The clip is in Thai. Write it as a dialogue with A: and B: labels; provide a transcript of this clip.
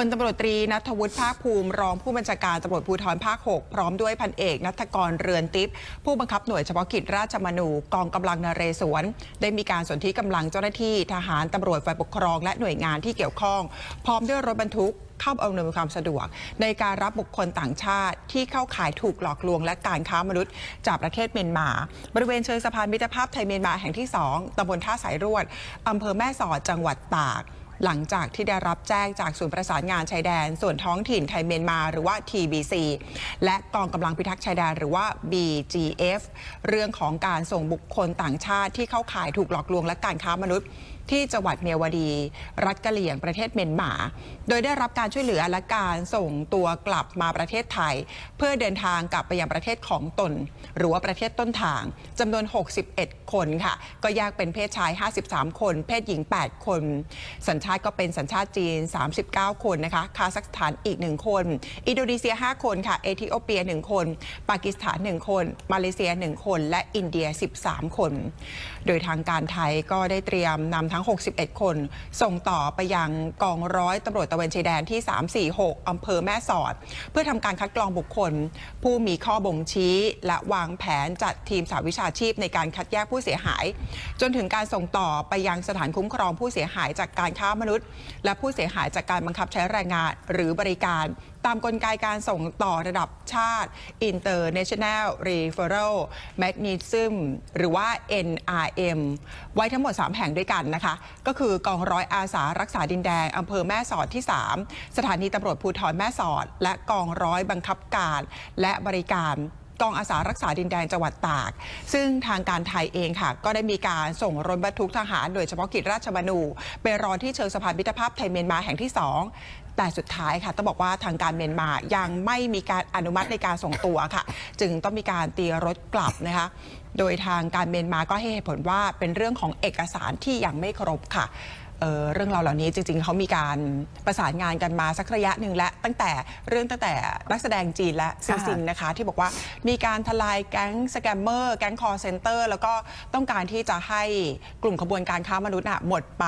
A: พลตำรวจตรีนัทวุฒิภาคภูมิ รองผู้บัญชาการตำรวจภูธรภาค 6 พร้อมด้วยพันเอกนัทกรเรือนทิพย์ผู้บังคับหน่วยเฉพาะกิจราชมนูกองกำลังนเรศวร ได้มีการสนธิกำลังเจ้าหน้าที่ทหารตำรวจฝ่ายปกครองและหน่วยงานที่เกี่ยวข้อง พร้อมด้วยรถบรรทุกเข้าอำนวยความสะดวก ในการรับบุคคลต่างชาติที่เข้าขายถูกหลอกลวง และการค้ามนุษย์จากประเทศเมียนมา บริเวณเชิงสะพานมิตรภาพไทยเมียนมาแห่งที่ 2ตำบลท่าสายรวดอำเภอแม่สอดจังหวัดตาก หลังจากที่ได้รับแจ้งจากศูนย์ประสานงานชายแดน ส่วนท้องถิ่นไทยเมียนมาหรือว่า TBC และกองกำลังพิทักษ์ชายแดนหรือว่า BGF เรื่องของการส่งบุคคลต่างชาติที่เข้าข่ายถูกหลอกลวงและการค้ามนุษย์ ที่จังหวัดเมียวดี รัฐกะเหลี่ยงประเทศเมียนมา โดยได้รับการช่วยเหลือและการส่งตัวกลับมาประเทศไทย เพื่อเดินทางกลับไปยังประเทศของตน หรือว่าประเทศต้นทางจำนวน 61 คนค่ะ ก็แยกเป็นเพศชาย 53 คน เพศหญิง 8 คน สัญชาติก็เป็นสัญชาติจีน 39 คนนะคะ คาซัคสถานอีก 1 คน อินโดนีเซีย 5 คนค่ะ เอธิโอเปีย 1 คน ปากีสถาน 1 คน มาเลเซีย 1 คน และอินเดีย 13 คน โดยทางการไทยก็ได้เตรียมนำทั้ง 61 คน ส่งต่อไปยังกองร้อยตำรวจตะเวนชายแดนที่ 346 อำเภอแม่สอด เพื่อทำการคัดกรองบุคคล ผู้มีข้อบ่งชี้ และวางแผนจัดทีมสาวิชาชีพในการคัดแยกผู้เสียหาย จนถึงการส่งต่อไปยังสถานคุ้มครองผู้เสียหายจากการค้ามนุษย์ และผู้เสียหายจากการบังคับใช้แรงงานหรือบริการ ตามกลไกการส่งต่อระดับชาติ International Referral Mechanism หรือว่า NRM ไว้ทั้งหมด 3 แห่งด้วยกันนะคะ ก็คือกองร้อยอาสารักษาดินแดงอำเภอแม่สอดที่ 3 สถานีตำรวจภูธรแม่สอด และกองร้อยบังคับการ และบริการ กองอาสารักษาดินแดนจังหวัดตาก ซึ่งทางการไทยเองค่ะ ก็ได้มีการส่งรถบรรทุกทหารโดยเฉพาะกิจราชมนูไปรอที่เชิงสะพานมิตรภาพไทยเมียนมาแห่งที่ 2 แต่สุดท้ายค่ะต้องบอกว่าทางการเมียนมายังไม่มีการอนุมัติในการส่งตัวค่ะ จึงต้องมีการตีรถกลับนะคะ โดยทางการเมียนมาก็ให้เหตุผลว่าเป็นเรื่องของเอกสารที่ยังไม่ครบค่ะ เอ่อเรื่องราวเหล่านี้จริง ๆเขามีการประสานงานกันมาสักระยะหนึ่งและตั้งแต่เรื่องตั้งแต่นักแสดงจีนและซิงซิงนะคะที่บอกว่ามีการทลายแก๊งสแกมเมอร์แก๊งคอร์เซนเตอร์แล้วก็ต้องการที่จะให้กลุ่มขบวนการค้ามนุษย์น่ะหมดไป